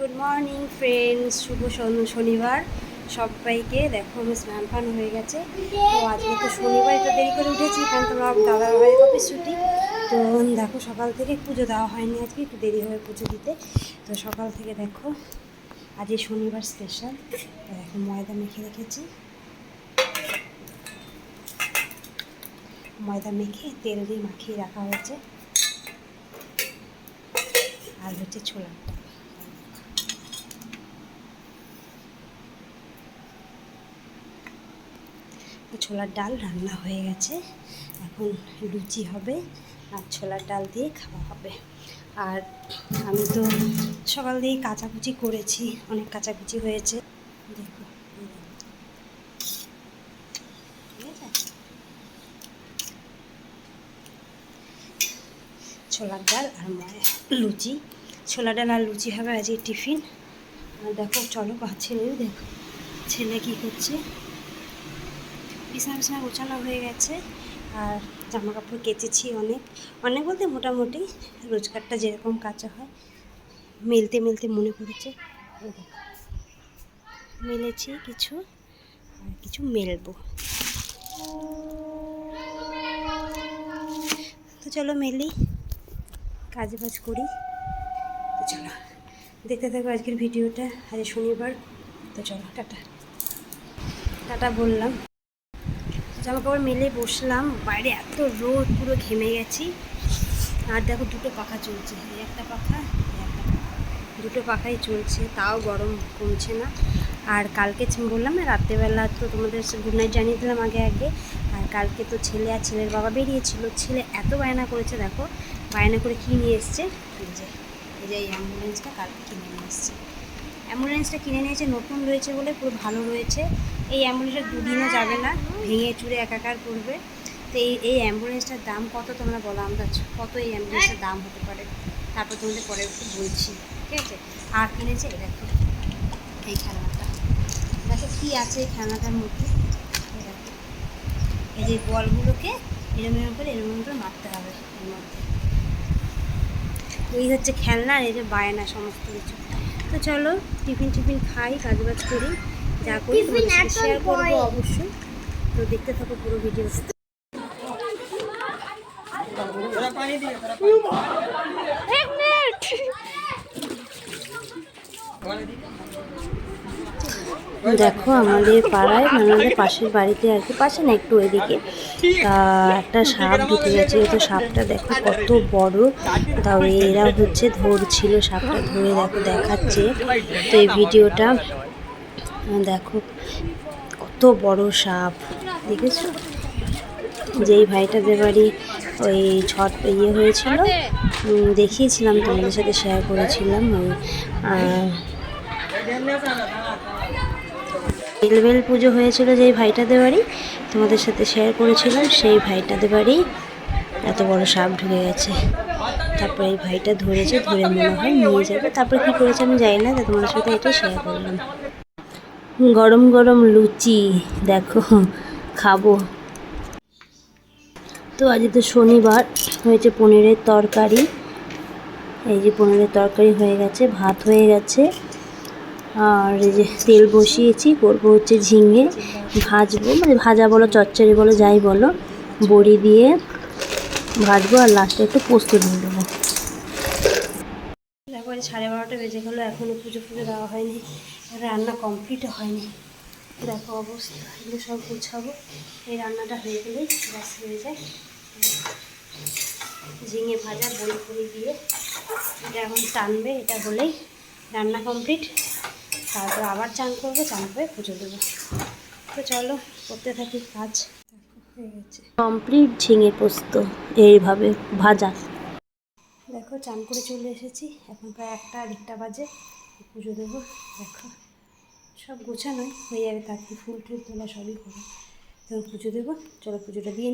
Good morning friends শুভ শন- শনিবার। সবাইকে দেখো আমি স্নান ফান হয়ে গেছে। তো আজকে তো শনিবার একটু দেরি করে উঠেছি, কারণ তোমার দাদা ভাইয়ের অফিস ছুটি। তো দেখো, সকাল থেকে পুজো দেওয়া হয়নি আজকে, একটু দেরি হয়ে পুজো দিতে। তো সকাল থেকে দেখো আজকে শনিবার স্পেশাল দেখো, ময়দা মেখে রেখেছি। ময়দা মেখে তেল দিয়ে মাখিয়ে রাখা হয়েছে। আর হচ্ছে ছোলার ছোলার ডাল রান্না হয়ে গেছে। এখন লুচি হবে আর ছোলার ডাল দিয়ে খাওয়া হবে। আর আমি তো সকাল দিয়েই কাচাকুচি করেছি, অনেক কাচাকুচি হয়েছে। দেখো? ছোলার ডাল আর লুচি। ছোলা ডাল আর লুচি হবে আজকে টিফিন। দেখো, চলো ছেলে দেখো, ছেলে কী করছে? বিছানা বিছানা গোছানো হয়ে গেছে আর জামা কাপড় কেচেছি অনেক। অনেক বলতে মোটামুটি রোজগারটা যেরকম কাঁচা হয়, মেলতে মেলতে মনে পড়েছে। মেলেছি কিছু আর কিছু মেলবো। তো চলো মেলি কাজ বাজ করি। তো চলো, দেখতে থাকো আজকের ভিডিওটা, আজ শনিবার। তো চলো, টাটা। টাটা বললাম। জামা কাপড় মেলে বসলাম, বাইরে এত রোদ, পুরো ঘেমে গেছি। আর দেখো দুটো পাখা চলছে, এই একটা পাখা দুটো পাখাই চলছে, তাও গরম কমছে না। আর কালকে বললাম না, রাত্রেবেলা তো তোমাদের গুড নাইট জানিয়ে দিলাম আগে আগে। আর কালকে তো ছেলে আর ছেলের বাবা বেরিয়েছিল, ছেলে এত বায়না করেছে দেখো। বায়না করে কী নিয়ে এসছে? যে, এই যে এই অ্যাম্বুলেন্সটা কালকে কিনে নিয়ে এসছে। অ্যাম্বুলেন্সটা কিনে নিয়েছে নতুন রয়েছে বলে পুরো ভালো রয়েছে। এই অ্যাম্বুলেন্সটা দুদিনও যাবে না, ভেঙে চুরে একাকার করবে। তো এই এই অ্যাম্বুলেন্সটার দাম কত তোমরা বলো? আমরা কত এই অ্যাম্বুলেন্সের দাম হতে পারে? তারপর তোমাদের পরে একটু বলছি, ঠিক আছে? আর কিনেছে? এই দেখো, এই খেলনাটা। দেখো কী আছে এই খেলনাটার মধ্যে? এই যে বলগুলোকে এরম এরম করে এরম করে মারতে হবে এর মধ্যে। এই হচ্ছে খেলনা আর এই যে বায়না, সমস্ত কিছু। তো চলো টিফিন টিফিন খাই কাজ বাজ করি। যা করি শেয়ার করব অবশ্যই। তো দেখতে থাকো পুরো ভিডিও দেখো আমাদের পাড়ায় মানে আমাদের পাশের বাড়িতে আর কি পাশে না একটু ওইদিকে আহ, একটা সাপ ঢুকে গেছে। তো সাপটা দেখো। কত বড়। তাও এরা হচ্ছে ধরছিল সাপটা ধরে দেখো দেখাচ্ছে। তো এই ভিডিওটা দেখো, কত বড় সাপ, দেখেছ? যেই ভাইটাদের বাড়ি ওই ছট ইয়ে হয়েছিল দেখিয়েছিলাম, তোমাদের সাথে শেয়ার করেছিলাম, ওই বেলবেল পুজো হয়েছিল যেই ভাইটাদের বাড়ি, তোমাদের সাথে শেয়ার করেছিলাম, সেই ভাইটাদের বাড়ি এত বড় সাপ ঢুকে গেছে। তারপরে এই ভাইটা ধরেছে, ধরে মনে হয় নিয়ে যাবে, তারপরে কী করেছে আমি জানি না তোমাদের সাথে এটা শেয়ার করলাম। গরম গরম লুচি, দেখো, খাব। তো আজ তো শনিবার, হয়েছে পনিরের তরকারি। এই যে পনিরের তরকারি হয়ে গেছে, ভাত হয়ে গেছে। আর এই যে তেল বসিয়েছি, করব হচ্ছে ঝিঙে। ভাজবো মানে ভাজা বলো, চচ্চড়ি বলো, যাই বলো, বড়ি দিয়ে ভাজবো, আর লাস্টে একটু পোস্ত দিয়ে দেবো। দেখো সাড়ে বারোটা বেজে গেলো এখনও পুজো পুজো দেওয়া হয়নি। রান্না কমপ্লিট হয়নি। দেখো অবস্থা, এগুলো সব গুছাবো। এই রান্নাটা হয়ে গেলেই ব্যাস হয়ে যায়। ঝিঙে ভাজা বড়ি ফড়ি দিয়ে এটা এখন টানবে, এটা হলেই রান্না কমপ্লিট তারপর আবার চান করব, চান করে পুজো দেবো। তো চলো, করতে থাকি কাজ। কমপ্লিট ঝিঙে পোস্ত, এইভাবে ভাজা। দেখো, চান করে চলে এসেছি। এখন প্রায় একটা দেড়টা বাজে। পুজো দেবো, দেখো। সব গোছানোই হয়ে যাবে থাকতে ফুল টুল তোলা সবই করে তখন পুজো দেবো, চলো পুজোটা দিয়ে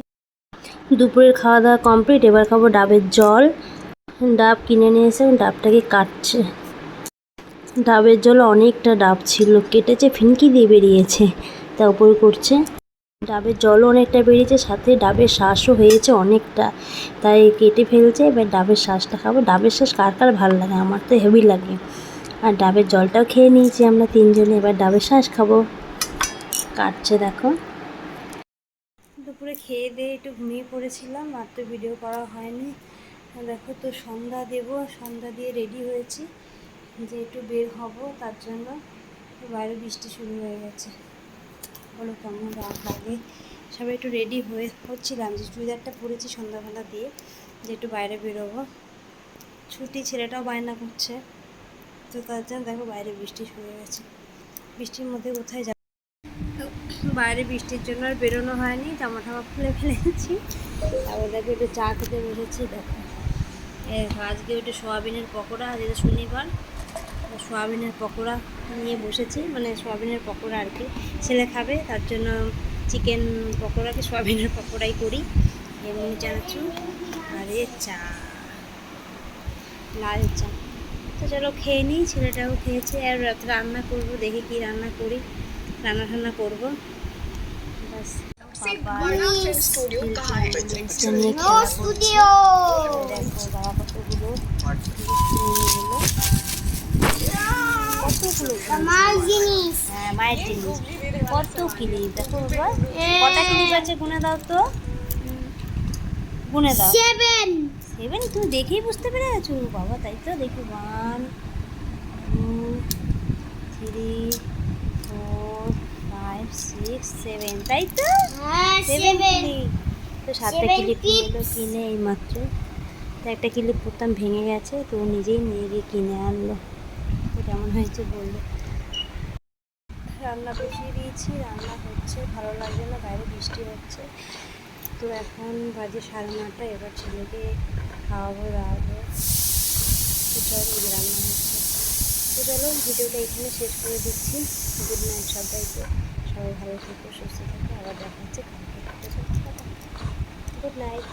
দুপুরের খাওয়া দাওয়া কমপ্লিট এবার খাব ডাবের জল। ডাব কিনে নিয়ে এসে ডাবটাকে কাটছে। ডাবের জল অনেকটা ডাব ছিল, কেটেছে, ফিনকি দিয়ে বেরিয়েছে, তা উপর করছে। ডাবের জলও অনেকটা বেরিয়েছে, সাথে ডাবের শ্বাসও হয়েছে অনেকটা, তাই কেটে ফেলছে। এবার ডাবের শ্বাসটা খাব। ডাবের শ্বাস কার কার ভালো লাগে? আমার তো হেভি লাগে। আর ডাবের জলটাও খেয়ে নিয়েছি আমরা তিনজনে। এবার ডাবের শ্বাস খাব। কাটছে দেখো। দুপুরে খেয়ে দিয়ে একটু ঘুমিয়ে পড়েছিলাম, আর তো ভিডিও করা হয়নি। দেখো তো সন্ধ্যা দেব, সন্ধ্যা দিয়ে রেডি হয়েছি যে একটু বের হব, তার জন্য বাইরে বৃষ্টি শুরু হয়ে গেছে। বলো কেমন রাত লাগে? সবাই একটু রেডি হয়ে হচ্ছিলাম যে চুড়িদারটা পরেছি সন্ধ্যাবেলা দিয়ে, যে একটু বাইরে বেরোবো। ছুটি ছেলেটাও বায়না করছে। তো তার জন্য দেখো বাইরে বৃষ্টি শুরু গেছে। বৃষ্টির মধ্যে কোথায় যাব? বাইরে বৃষ্টির জন্য আর বেরোনো হয়নি জামা টামা খুলে ফেলেছি। তারপর দেখো একটু চা খেতে বসেছি, দেখো। আজকে ওটা সোয়াবিনের পকোড়া আজকে শনিবার। সোয়াবিনের পকোড়া নিয়ে বসেছি মানে সোয়াবিনের পকোড়া আর কি। ছেলে খাবে, তার জন্য চিকেন পকোড়াকে সোয়াবিনের পকোড়াই করি, এমনি চানাচুর আর এ চা, লাল চা। তো চলো খেয়ে নিই ছেলেটাও খেয়েছে। আর রান্না করব দেখি কি রান্না করি। রান্না টান্না করব। হ্যাঁ মায়ের জিনিস। কত ক্লিপ দেখো কটা আছে গুনে দাও তো। গুনে দাও। সেভেন সেভেন তুমি দেখেই বুঝতে পেরে গেছো? বাবা তাই তো দেখি। One two three four five six seven তাই তো? হ্যাঁ সেভেন ক্লিপ তো সাতটা ক্লিপ clips. কিনে এই মাত্র তো একটা ক্লিপ প্রথম ভেঙে গেছে তো নিজেই নিয়ে গিয়ে কিনে আনলো। তো কেমন হয়েছে বলল রান্না বসিয়ে দিয়েছি রান্না হচ্ছে ভালো লাগছে না বাইরে বৃষ্টি হচ্ছে। তো এখন বাজে সাড়ে নটা এবার ছেলেকে খাওয়াবো দাওয়াবো চলো রান্না হচ্ছে। তো চলো, ভিডিওটা এখানে শেষ করে দিচ্ছি। গুড নাইট সবাইকে। সবাই ভালো থেকো, সুস্থ থেকো। আবার দেখা হচ্ছে কালকে। Good night.